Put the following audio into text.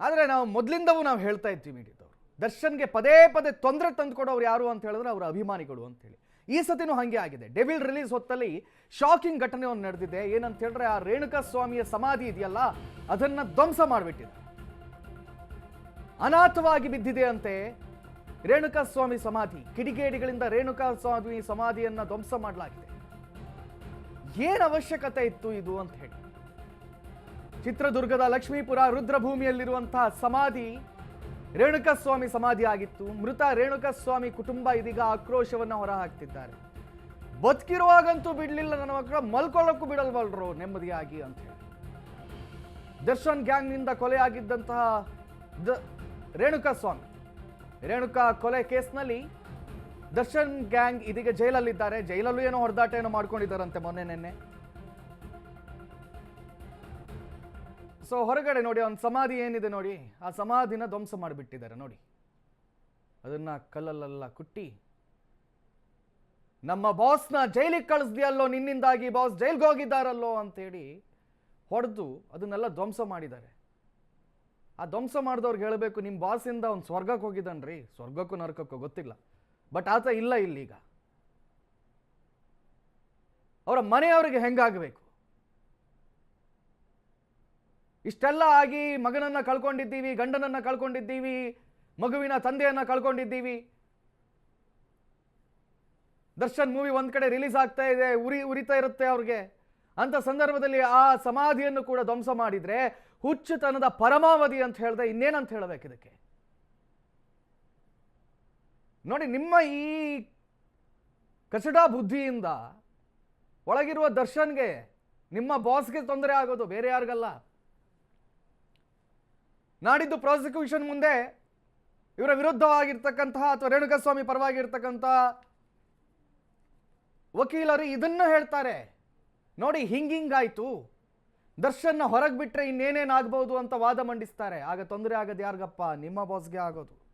ಆದರೆ ನಾವು ಮೊದಲಿಂದವೂ ನಾವು ಹೇಳ್ತಾ ಇದ್ವಿ ಮೀಡಿಯಾದವರು. ದರ್ಶನ್ಗೆ ಪದೇ ಪದೇ ತೊಂದರೆ ತಂದುಕೊಡೋರು ಯಾರು ಅಂತ ಹೇಳಿದ್ರೆ ಅವರ ಅಭಿಮಾನಿಗಳು ಅಂತೇಳಿ. ಈ ಸತಿನೂ ಹಾಗೆ ಆಗಿದೆ. ಡೆವಿಲ್ ರಿಲೀಸ್ ಹೊತ್ತಲ್ಲಿ ಶಾಕಿಂಗ್ ಘಟನೆ ಒಂದು ನಡೆದಿದೆ. ಏನಂತ ಹೇಳಿದ್ರೆ ಆ ರೇಣುಕಾ ಸ್ವಾಮಿಯ ಸಮಾಧಿ ಇದೆಯಲ್ಲ, ಅದನ್ನು ಧ್ವಂಸ ಮಾಡಿಬಿಟ್ಟಿದೆ. ಅನಾಥವಾಗಿ ಬಿದ್ದಿದೆ ಅಂತೆ ರೇಣುಕಾ ಸ್ವಾಮಿ ಸಮಾಧಿ. ಕಿಡಿಗೇಡಿಗಳಿಂದ ರೇಣುಕಾ ಸ್ವಾಮಿ ಸಮಾಧಿಯನ್ನು ಧ್ವಂಸ ಮಾಡಲಾಗಿದೆ. ಏನು ಅವಶ್ಯಕತೆ ಇತ್ತು ಇದು ಅಂತ ಹೇಳಿ. ಚಿತ್ರದುರ್ಗದ ಲಕ್ಷ್ಮೀಪುರ ರುದ್ರಭೂಮಿಯಲ್ಲಿರುವಂತಹ ಸಮಾಧಿ ರೇಣುಕಸ್ವಾಮಿ ಸಮಾಧಿ ಆಗಿತ್ತು ಮೃತ ರೇಣುಕಸ್ವಾಮಿ ಕುಟುಂಬ ಇದೀಗ ಆಕ್ರೋಶವನ್ನು ಹೊರಹಾಕ್ತಿದ್ದಾರೆ. ಬದುಕಿರುವಾಗಂತೂ ಬಿಡ್ಲಿಲ್ಲ ನನ್ನ ಮಕ್ಕಳ, ಮಲ್ಕೊಳ್ಳೋಕ್ಕೂ ಬಿಡಲ್ವಲ್ರು ನೆಮ್ಮದಿಯಾಗಿ ಅಂತ ಹೇಳಿ. ದರ್ಶನ್ ಗ್ಯಾಂಗ್ನಿಂದ ಕೊಲೆಯಾಗಿದ್ದಂತಹ ದ ರೇಣುಕಾ ಸ್ವಾಮಿ ರೇಣುಕಾ ಕೊಲೆ ಕೇಸ್ನಲ್ಲಿ ದರ್ಶನ್ ಗ್ಯಾಂಗ್ ಇದೀಗ ಜೈಲಲ್ಲಿದ್ದಾರೆ. ಜೈಲಲ್ಲೂ ಏನೋ ಹೊಡೆದಾಟ ಏನೋ ಮಾಡ್ಕೊಂಡಿದ್ದಾರಂತೆ ಮೊನ್ನೆ ನಿನ್ನೆ. ಸೊ ಹೊರಗಡೆ ನೋಡಿ ಒಂದು ಸಮಾಧಿ ಏನಿದೆ ನೋಡಿ, ಆ ಸಮಾಧಿನ ಧ್ವಂಸ ಮಾಡಿಬಿಟ್ಟಿದ್ದಾರೆ ನೋಡಿ. ಅದನ್ನ ಕಲ್ಲಲ್ಲೆಲ್ಲ ಕುಟ್ಟಿ, ನಮ್ಮ ಬಾಸ್ನ ಜೈಲಿಗೆ ಕಳಿಸ್ದಿಯಲ್ಲೋ, ನಿನ್ನಿಂದಾಗಿ ಬಾಸ್ ಜೈಲ್ಗೆ ಹೋಗಿದ್ದಾರಲ್ಲೋ ಅಂತೇಳಿ ಹೊಡೆದು ಅದನ್ನೆಲ್ಲ ಧ್ವಂಸ ಮಾಡಿದ್ದಾರೆ. ಆ ಧ್ವಂಸ ಮಾಡಿದವ್ರಿಗೆ ಹೇಳಬೇಕು ನಿಮ್ಮ ಬಾಸಿಂದ ಅವ್ನು ಸ್ವರ್ಗಕ್ಕೆ ಹೋಗಿದ್ದಾನ್ರಿ ಸ್ವರ್ಗಕ್ಕೂ ನರಕಕ್ಕೂ ಗೊತ್ತಿಲ್ಲ. ಬಟ್ ಆತ ಇಲ್ಲ ಇಲ್ಲೀಗ. ಅವರ ಮನೆಯವರಿಗೆ ಹೆಂಗಾಗಬೇಕು? ಇಷ್ಟೆಲ್ಲ ಆಗಿ ಮಗನನ್ನು ಕಳ್ಕೊಂಡಿದ್ದೀವಿ, ಗಂಡನನ್ನು ಕಳ್ಕೊಂಡಿದ್ದೀವಿ, ಮಗುವಿನ ತಂದೆಯನ್ನು ಕಳ್ಕೊಂಡಿದ್ದೀವಿ. ದರ್ಶನ್ ಮೂವಿ ಒಂದು ಕಡೆ ರಿಲೀಸ್ ಆಗ್ತಾ ಇದೆ, ಉರಿ, ಉರಿತಾ ಇರುತ್ತೆ ಅವ್ರಿಗೆ. ಅಂತ ಸಂದರ್ಭದಲ್ಲಿ ಆ ಸಮಾಧಿಯನ್ನು ಕೂಡ ಧ್ವಂಸ ಮಾಡಿದ್ರೆ ಹುಚ್ಚುತನದ ಪರಮಾವಧಿ ಅಂತ ಹೇಳಿದೆ, ಇನ್ನೇನಂತ ಹೇಳಬೇಕು ಇದಕ್ಕೆ? ನೋಡಿ, ನಿಮ್ಮ ಈ ಕಚಡ ಬುದ್ಧಿಯಿಂದ ಒಳಗಿರುವ ದರ್ಶನ್ಗೆ ನಿಮ್ಮ ಬಾಸ್ಗೆ ತೊಂದರೆ ಆಗೋದು ಬೇರೆ ಯಾರಿಗಲ್ಲ. ನಾಡಿದ್ದು ಪ್ರಾಸಿಕ್ಯೂಷನ್ ಮುಂದೆ ಇವರ ವಿರುದ್ಧವಾಗಿರ್ತಕ್ಕಂತಹ ಅಥವಾ ರೇಣುಕಾಸ್ವಾಮಿ ಪರವಾಗಿರ್ತಕ್ಕಂತಹ ವಕೀಲರು ಇದನ್ನು ಹೇಳ್ತಾರೆ. ನೋಡಿ, ಹಿಂಗಿಂಗಾಯ್ತು. ದರ್ಶನ್ನ ಹೊರಗೆ ಬಿಟ್ರೆ ಇನ್ನೇನೇನಾಗ್ಬೋದು ಅಂತ ವಾದ ಮಂಡಿಸ್ತಾರೆ. ಆಗ ತೊಂದರೆ ಆಗೋದು ಯಾರಿಗಪ್ಪ? ನಿಮ್ಮ ಬಾಸ್ಗೆ ಆಗೋದು.